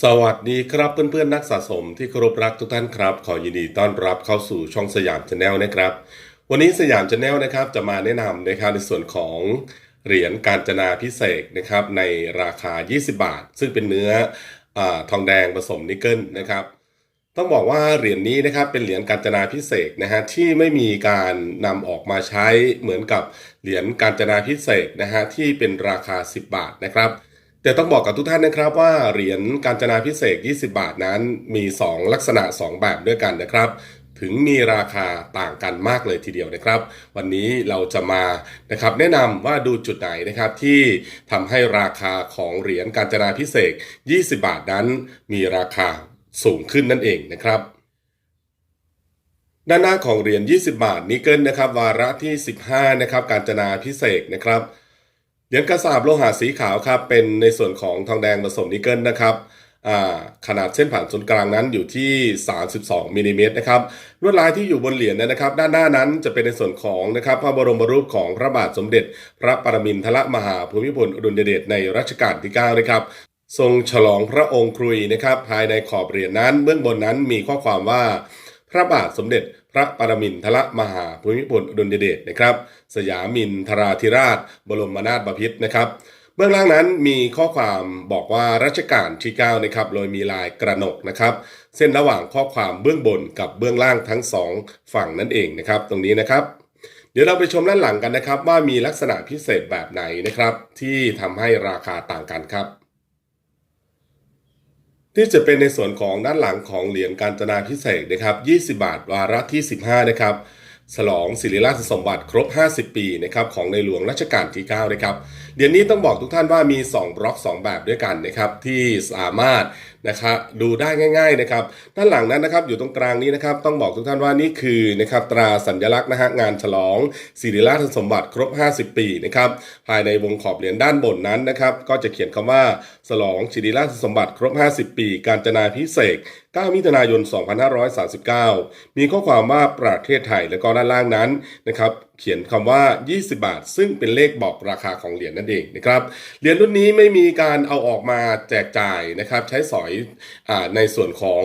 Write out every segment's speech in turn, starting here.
สวัสดีครับเพื่อนๆนักสะสมที่เคารพรักทุกท่านครับ ขอยินดีต้อนรับเข้าสู่ช่องสยามชาแนลนะครับ วันนี้สยามชาแนลนะครับจะมาแนะนำนะครับในส่วนของเหรียญการจนาพิเศษนะครับในราคา 20 บาท ซึ่งเป็นเนื้ออทองแดงผสมนิกเกิลนะครับต้องบอกว่าเหรียญนี้นะครับเป็นเหรียญกาญจนาพิเศษนะฮะที่ไม่มีการนำออกมาใช้เหมือนกับเหรียญกาญจนาพิเศษนะฮะที่เป็นราคา 10 บาทนะครับ แต่ต้องบอกกับทุกท่านนะครับว่าเหรียญกาญจนาพิเศษ 20 บาทนั้นมี 2 ลักษณะ 2 แบบด้วยกันนะครับ ถึงมีราคาต่างกันมากเลยทีเดียวนะครับ วันนี้เราจะมานะครับแนะนำว่าดูจุดไหนนะครับที่ทำให้ราคาของเหรียญกาญจนาพิเศษ 20 บาทนั้น มีราคาสูงขึ้นนั่นเองนะครับด้านหน้าของเหรียญ 20 บาทนิกเกิลนะครับ วาระที่ 15 นะครับ การจนาพิเศษนะครับ เหรียญกระสาบโลหะสีขาวครับเป็นในส่วนของทองแดงผสมนิกเกิลนะครับขนาดเส้นผ่านศูนย์กลางนั้นอยู่ที่ 32มิลลิเมตรนะครับลวดลายที่อยู่บนเหรียญนนะครับ ด้านหน้านั้นจะเป็นในส่วนของนะครับพระบรมรูปของพระบาทสมเด็จ พระปรมินทรมหาภูมิพลอดุลยเดชในรัชกาลที่9นะครับทรงฉลองพระองค์ครุยนะครับ ภายในขอบเหรียญนั้น เบื้องบนนั้นมีข้อความว่า พระบาทสมเด็จ พระปรมินทรมหาภูมิพลอดุลยเดชนะครับ สยามินทราธิราช บรมนาถบพิตรนะครับ เบื้องล่างนั้นมีข้อความบอกว่ารัชกาลที่9นะครับโดยมีลายกระหนกนะครับ เส้นระหว่างข้อความเบื้องบนกับเบื้องล่างทั้งสองฝั่งนั่นเองนะครับ ตรงนี้นะครับเดี๋ยวเราไปชมด้านหลังกันนะครับ ว่ามีลักษณะพิเศษแบบไหนนะครับ ที่ทำให้ราคาต่างกันครับ ที่จะเป็นในส่วนของด้านหลังของเหรียญการจนาพิเศษนะครับ 20 บาทวาระที่ 15 นะครับ ฉลองศิริราชสมบัติครบ 50 ปีนะครับของในหลวงรัชกาลที่ 9 นะครับเหรียญนี้ต้องบอกทุกท่านว่ามี 2 บล็อก 2 แบบด้วยกันนะครับที่สามารถนะครับดูได้ง่าย ๆนะครับ ด้านหลังนั้นนะครับอยู่ตรงกลางนี้นะครับ ต้องบอกทุกท่านว่านี่คือนะครับตราสัญลักษณ์นะฮะงานฉลองศิริราชสมบัติครบ 50 ปีนะครับภายในวงขอบเหรียญด้านบนนั้นนะครับ ก็จะเขียนคำว่าฉลองศิริราชสมบัติครบ 50 ปี การจนาพิเศษ 9 มิถุนายน 2539 มีข้อความว่าประเทศไทยและก็ด้านล่างนั้นนะครับเขียนคำว่า 20 บาท ซึ่งเป็นเลขบอกราคาของเหรียญนั่นเองนะครับ เหรียญรุ่นนี้ไม่มีการเอาออกมาแจกจ่ายนะครับ ใช้สอยอในส่วนของ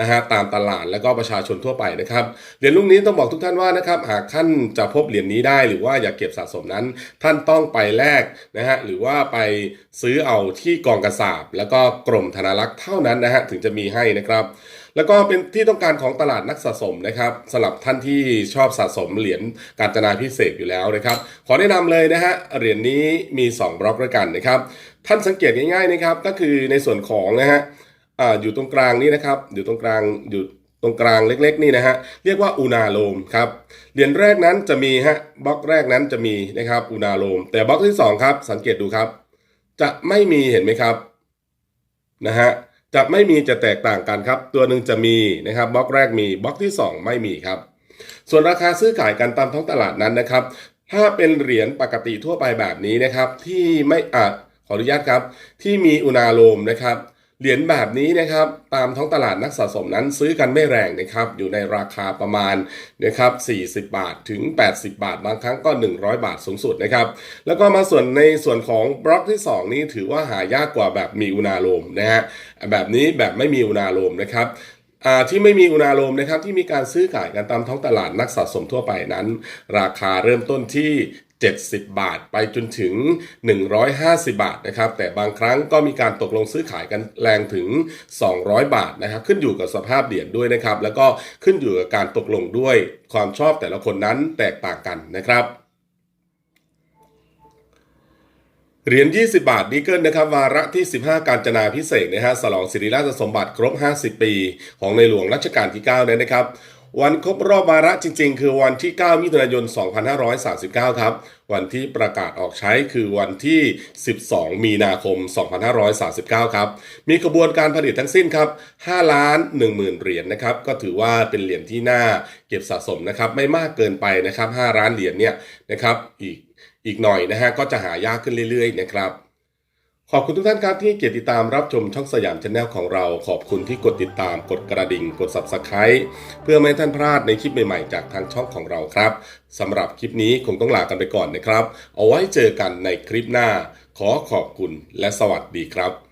นะฮะตามตลาดและก็ประชาชนทั่วไปนะครับ เหรียญรุ่นนี้ต้องบอกทุกท่านว่านะครับ หากท่านจะพบเหรียญนี้ได้หรือว่าอยากเก็บสะสมนั้น ท่านต้องไปแลกนะฮะหรือว่าไปซื้อเอาที่กองกระสาบแล้วก็กรมธนารักษ์เท่านั้นนะฮะถึงจะมีให้นะครับแล้วก็เป็นที่ต้องการของตลาดนักสะสมนะครับสำหรับท่านที่ชอบสะสมเหรียญการจนาพิเศษอยู่แล้วนะครับ ขอแนะนำเลยนะฮะเหรียญนี้มี 2 บล็อกด้วยกันนะครับ ท่านสังเกตง่ายๆนะครับ ก็คือในส่วนของนะฮะออยู่ตรงกลางนี้นะครับอยู่ตรงกลางอยู่ตรงกลางเล็กๆนี่นะฮะเรียกว่าอุณาโลมครับเหรียญแรกนั้นจะมีฮะบล็อกแรกนั้นจะมีนะครับอุณาโลม แต่บล็อกที่สองครับสังเกตดูครับ จะไม่มีเห็นไหมครับนะฮะ จะไม่มีจะแตกต่างกันครับ ตัวหนึ่งจะมีนะครับบล็อกแรกมีบล็อกที่ 2 ไม่มีครับ ส่วนราคาซื้อขายกันตามท้องตลาดนั้นนะครับ ถ้าเป็นเหรียญปกติทั่วไปแบบนี้นะครับ ที่ไม่อาจขออนุญาตครับ ที่มีอุณาโลมนะครับ เหรียญแบบนี้นะครับตามท้องตลาดนักสะสมนั้นซื้อกันไม่แรงนะครับอยู่ในราคาประมาณนะครับ40 บาทถึง 80 บาท บางครั้งก็ 100 บาทสูงสุดนะครับแล้วก็มาส่วนในส่วนของบล็อกที่ 2 นี้ถือว่าหายากกว่าแบบมีอุณาโลมนะฮะแบบนี้แบบไม่มีอุณาโลมนะครับที่ไม่มีอุณาโลมนะครับที่มีการซื้อขายกันตามท้องตลาดนักสะสมทั่วไปนั้น ราคาเริ่มต้นที่ 70 บาท ไปจนถึง 150 บาทนะครับแต่บางครั้งก็มีการตกลงซื้อขายกันแรงถึง 200 บาทนะครับขึ้นอยู่กับสภาพเหรียญด้วยนะครับแล้วก็ขึ้นอยู่กับการตกลงด้วยความชอบแต่ละคนนั้นแตกต่างกันนะครับเหรียญ 20 บาทนิเกิลนะครับ วาระที่ 15 การจนาพิเศษนะฮะฉลองสิริราชสมบัติครบ 50 ปี ของในหลวงรัชกาลที่ 9 นั้นนะครับ วันครบรอบวาระจริง ๆ คือวันที่ 9 มิถุนายน 2539 ครับ วันที่ประกาศออกใช้คือวันที่ 12 มีนาคม 2539 ครับ มีกระบวนการผลิตทั้งสิ้นครับ 5 ล้าน 1 0,000 เหรียญนะครับ ก็ถือว่าเป็นเหรียญที่น่าเก็บสะสมนะครับ ไม่มากเกินไปนะครับ 5 ล้านเหรียญเนี่ยนะครับ อีกอีกหน่อยนะฮะ ก็จะหายากขึ้นเรื่อย ๆ นะครับ ขอบคุณทุกท่านครับที่เกียรติดตามรับชมช่องสยามชาแนลของเรา ขอบคุณที่กดติดตามกดกระดิ่ง กด subscribe เพื่อไม่ให้ท่านพลาดในคลิปใหม่ๆ จากทางช่องของเราครับสำหรับคลิปนี้คงต้องลากันไปก่อนนะครับ เอาไว้เจอกันในคลิปหน้า ขอขอบคุณและสวัสดีครับ